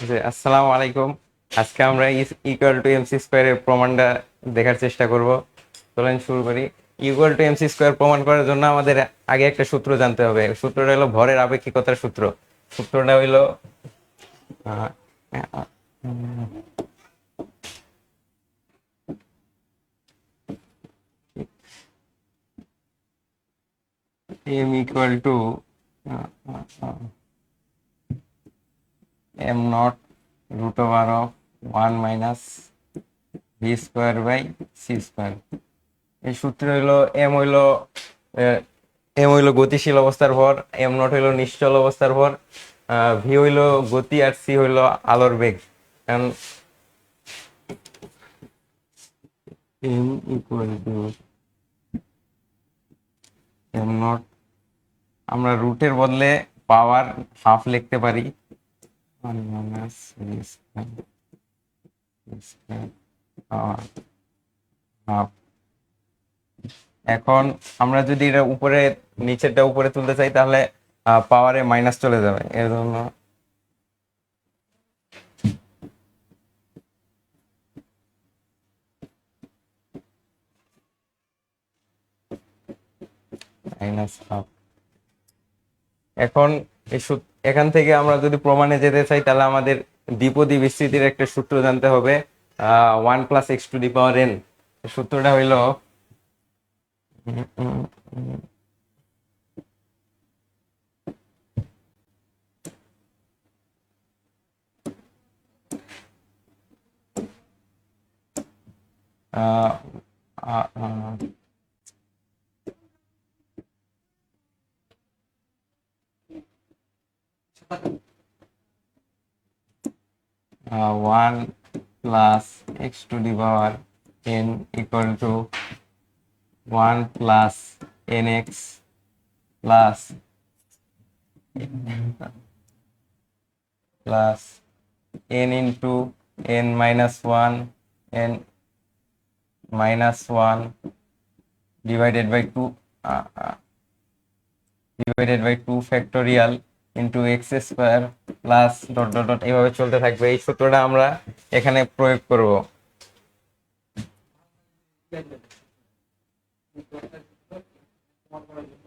জি আসসালামু আলাইকুম আজকে আমরা ইকুয়াল টু এমসি স্কোয়ারের প্রমাণটা দেখার চেষ্টা করব চলেন শুরু করি ইকুয়াল টু এমসি স্কোয়ার প্রমাণ করার জন্য আমাদের আগে একটা সূত্র জানতে হবে সূত্রটা হলো ভরের আপেক্ষিকতার সূত্র সূত্রটা হইল uh, uh, uh, m naught root over of 1 minus v square by c square এই সূত্র হইল m হইল m হইল গতিশীল অবস্থার ভর, m নট হইল নিশ্চল অবস্থার ভর v হইল গতি আর c হইল আলোর বেগ। কারণ m equal to m naught আমরা রুটের বদলে পাওয়ার হাফ লিখতে পারি। ওয়ান মাইনাস পাওয়ার হাফ এখন আমরা যদি এটা উপরে, নিচেরটা উপরে তুলতে চাই, তাহলে পাওয়ারে মাইনাস চলে যাবে। এর জন্য মাইনাস হাফ এখন এই সূত- এখান থেকে আমরা যদি প্রমাণে যেতে চাই তাহলে আমাদের দ্বিপদী বিস্তৃতির একটা সূত্র জানতে হবে। One plus x to the power n সূত্রটা হইল ah, ah, ah, uh, 1 plus x to the power n equal to 1 plus nx plus plus n into n minus 1 n minus 1 divided by 2 uh, uh, divided by 2 factorial into x square plus dot dot dot এইভাবে চলতে থাকবে। এই সূত্রটা আমরা এখানে প্রয়োগ করব। তবে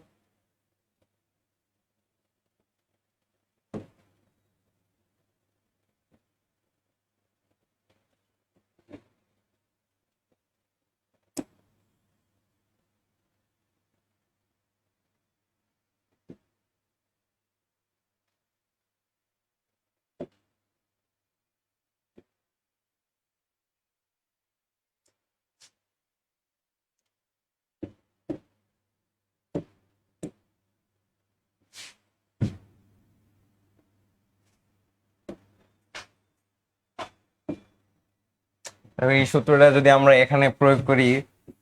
এই সূত্রটা যদি আমরা এখানে প্রয়োগ করি,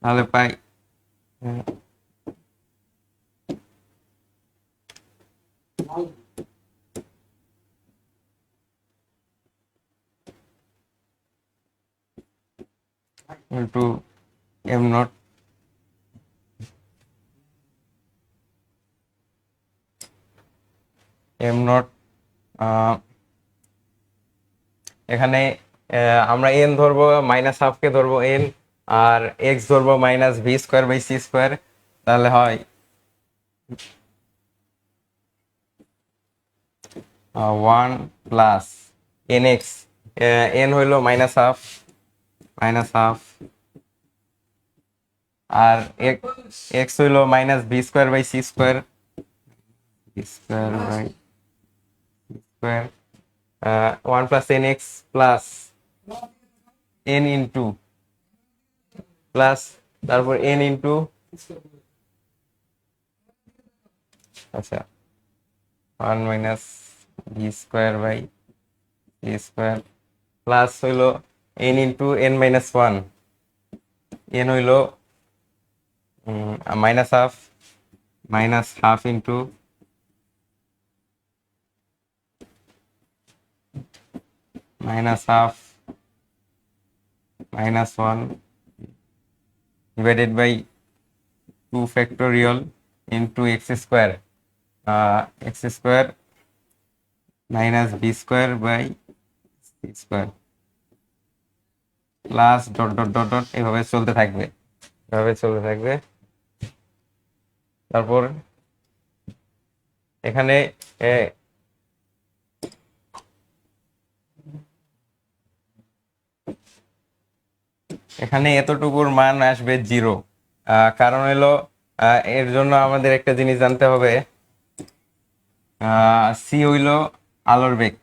তাহলে পাই into m naught m naught এখানে আমরা এন ধরবো মাইনাস হাফকে ধরবো এন আর এক্স ধরবো minus v square by c square তাহলে হয় one plus n x n হইল মাইনাস হাফ মাইনাস হাফ আর এক্স হইল minus v square by c square square by square one plus n x plus n into plus তারপর n into আচ্ছা one minus v square by v square plus হইল n into n minus one n হইল minus half minus half into minus half minus 1 divided by 2 factorial into x square uh, x square minus b square by square plus dot dot dot dot এভাবে চলতে থাকবে এভাবে চলতে থাকবে তারপর এখানে এখানে এতটুকুর মান আসবে জিরো। কারণ হলো এর জন্য আমাদের একটা জিনিস জানতে হবে। সি হইল আলোর বেগ।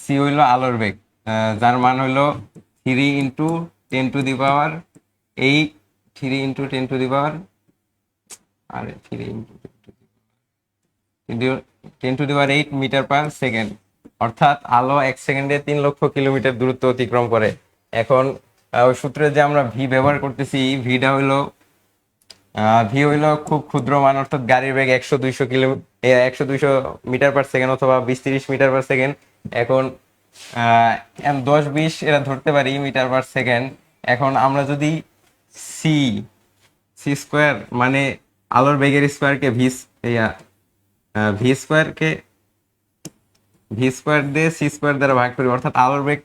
সি হইল আলোর বেগ। যার মান হইল three into ten to the power eight three into ten to the power আরে three into ten to the power eight metre per second অর্থাৎ আলো এক সেকেন্ডে তিন লক্ষ কিলোমিটার দূরত্ব অতিক্রম করে। এখন ওই সূত্রে যে আমরা ভি ব্যবহার করতেছি ভিটা হইল ভি হইল খুব ক্ষুদ্র মান, অর্থাৎ গাড়ির বেগ একশো দুইশো কিলো একশো দুইশো মিটার পার সেকেন্ড অথবা বিশ তিরিশ মিটার পার সেকেন্ড। এখন দশ বিশ এটা ধরতে পারি মিটার পার সেকেন্ড। এখন আমরা যদি সি সি স্কোয়ার মানে আলোর বেগের স্কোয়ারকে ভি ভি স্কোয়ারকে ভি স্কোয়ার দিয়ে সি স্কোয়ার দ্বারা ভাগ করি, অর্থাৎ আলোর বেগ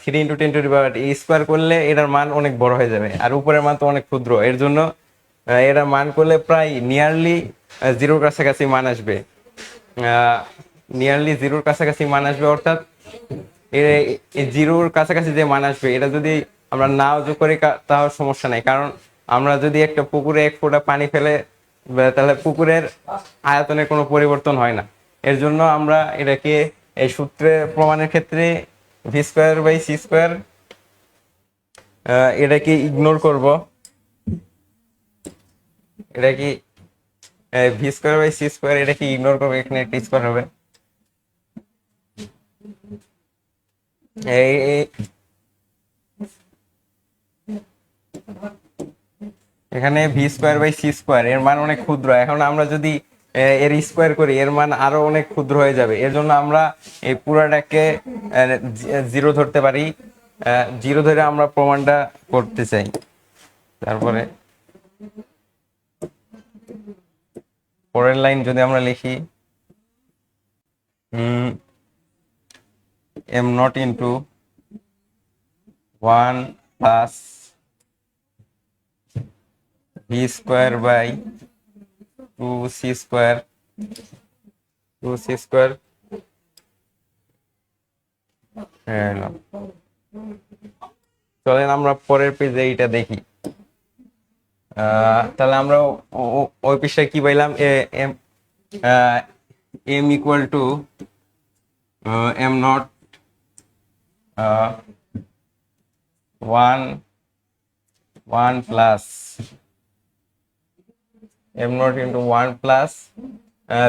three into ten to power এই স্কোয়ার করলে এটার মান অনেক বড় হয়ে যাবে। আর উপরের মান তো অনেক ক্ষুদ্র। এর জন্য এটা মান করলে প্রায় নিয়ারলি জিরোর কাছাকাছি মান আসবে। নিয়ারলি জিরোর কাছাকাছি মান আসবে, অর্থাৎ জিরোর কাছাকাছি যে মান আসবে, এটা যদি আমরা নাও যোগ করি তাও সমস্যা নাই। কারণ আমরা যদি একটা পুকুরে এক ফোঁটা পানি ফেলে তাহলে পুকুরের আয়তনের কোনো পরিবর্তন হয় না। এর জন্য আমরা এটাকে এই সূত্রে প্রমাণের ক্ষেত্রে v square by c square এটাকে ইগনোর করব। এটা কি v square by c square এটাকে ইগনোর করব, এখানে একটা স্কোয়ার হবে। এখানে v square by c square এর মান অনেক ক্ষুদ্র। এখন আমরা যদি এর স্কোয়ার করি, এর মান আরও অনেক ক্ষুদ্র হয়ে যাবে। এর জন্য আমরা এই পুরাটাকে জিরো ধরতে পারি। জিরো ধরে আমরা প্রমাণটা করতে চাই। তারপরে পরের লাইন যদি আমরা লিখি m naught into one plus v square by two c square two c square চলেন আমরা পরের পেজে এইটা দেখি। তাহলে আমরা ওই পৃষ্ঠায় কি পাইলাম? M m equal to m naught one one plus naught into one plus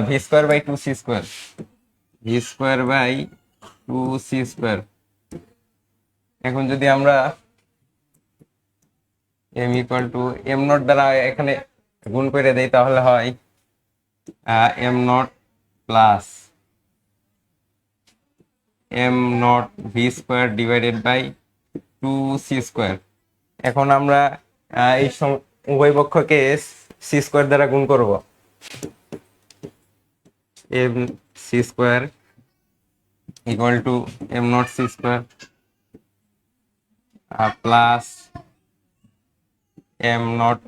v square by two c square v square by two c square এখন যদি আমরা m equal to m naught দ্বারা এখানে গুণ করে দেই, তাহলে হয় naught plus m naught v square divided by two c square এখন আমরা এই উভয় পক্ষকে সি স্কোয়ার দ্বারা গুণ করব। M c square equal to m naught c square plus m naught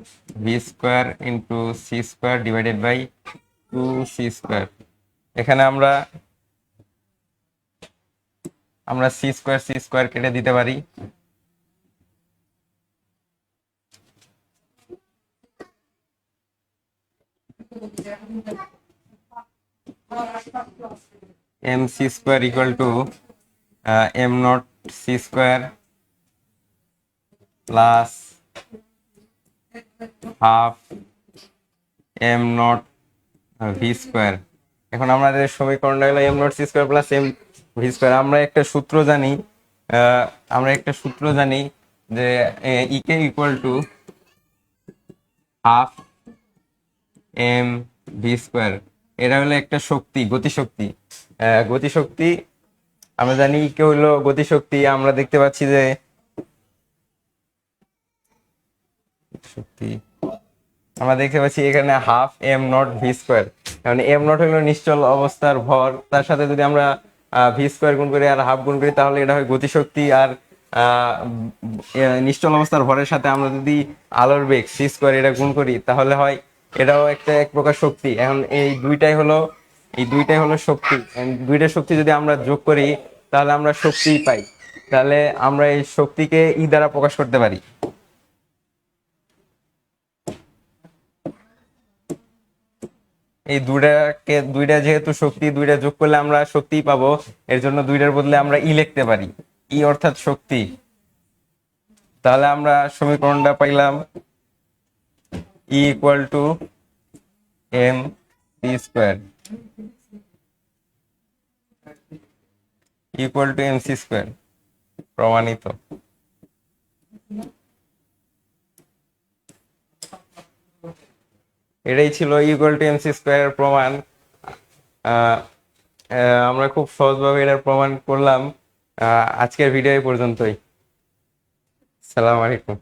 v square into c square divided by two c square এখানে আমরা আমরা সি স্কোয়ার সি স্কোয়ার কেটে দিতে পারি। M C square equal to M nought C square plus half M nought V square এখন আমাদের সমীকরণটা হলো M nought C square plus M V square আমরা একটা সূত্র জানি আমরা একটা সূত্র জানি যে K E equal to half m v square এটা হলো একটা শক্তি, গতিশক্তি। গতিশক্তি, আমরা জানি কে হলো গতিশক্তি, আমরা দেখতে পাচ্ছি যে আমরা দেখতে পাচ্ছি এখানে half m naught v square মানে এম নট হলো নিশ্চল অবস্থার ভর, তার সাথে যদি আমরা ভি স্কোয়ার গুণ করি আর হাফ গুণ করি, তাহলে এটা হয় গতিশক্তি আর নিশ্চল অবস্থার ভরের সাথে আমরা যদি আলোর বেগ সি স্কোয়ার এটা গুণ করি, তাহলে হয় এটাও একটা এক প্রকার শক্তি। এখন এই দুইটাই হলো, এই দুইটাই হলো শক্তি। দুইটা শক্তি যদি আমরা যোগ করি, তাহলে আমরা শক্তি পাই। তাহলে আমরা এই শক্তিকে ই দ্বারা প্রকাশ করতে পারি। এই দুইটাকে, দুইটা যেহেতু শক্তি, দুইটা যোগ করলে আমরা শক্তি পাবো, এর জন্য দুইটার বদলে আমরা ই লিখতে পারি। ই অর্থাৎ শক্তি। তাহলে আমরা সমীকরণটা পাইলাম। Equal to m c square equal to m c square প্রমাণিত. এটাই ছিল ইকুয়াল টু এমসি স্কোয়ার প্রমাণ। আমরা খুব সহজভাবে এটার প্রমাণ করলাম। আজকের ভিডিও পর্যন্তই। সালাম আলাইকুম।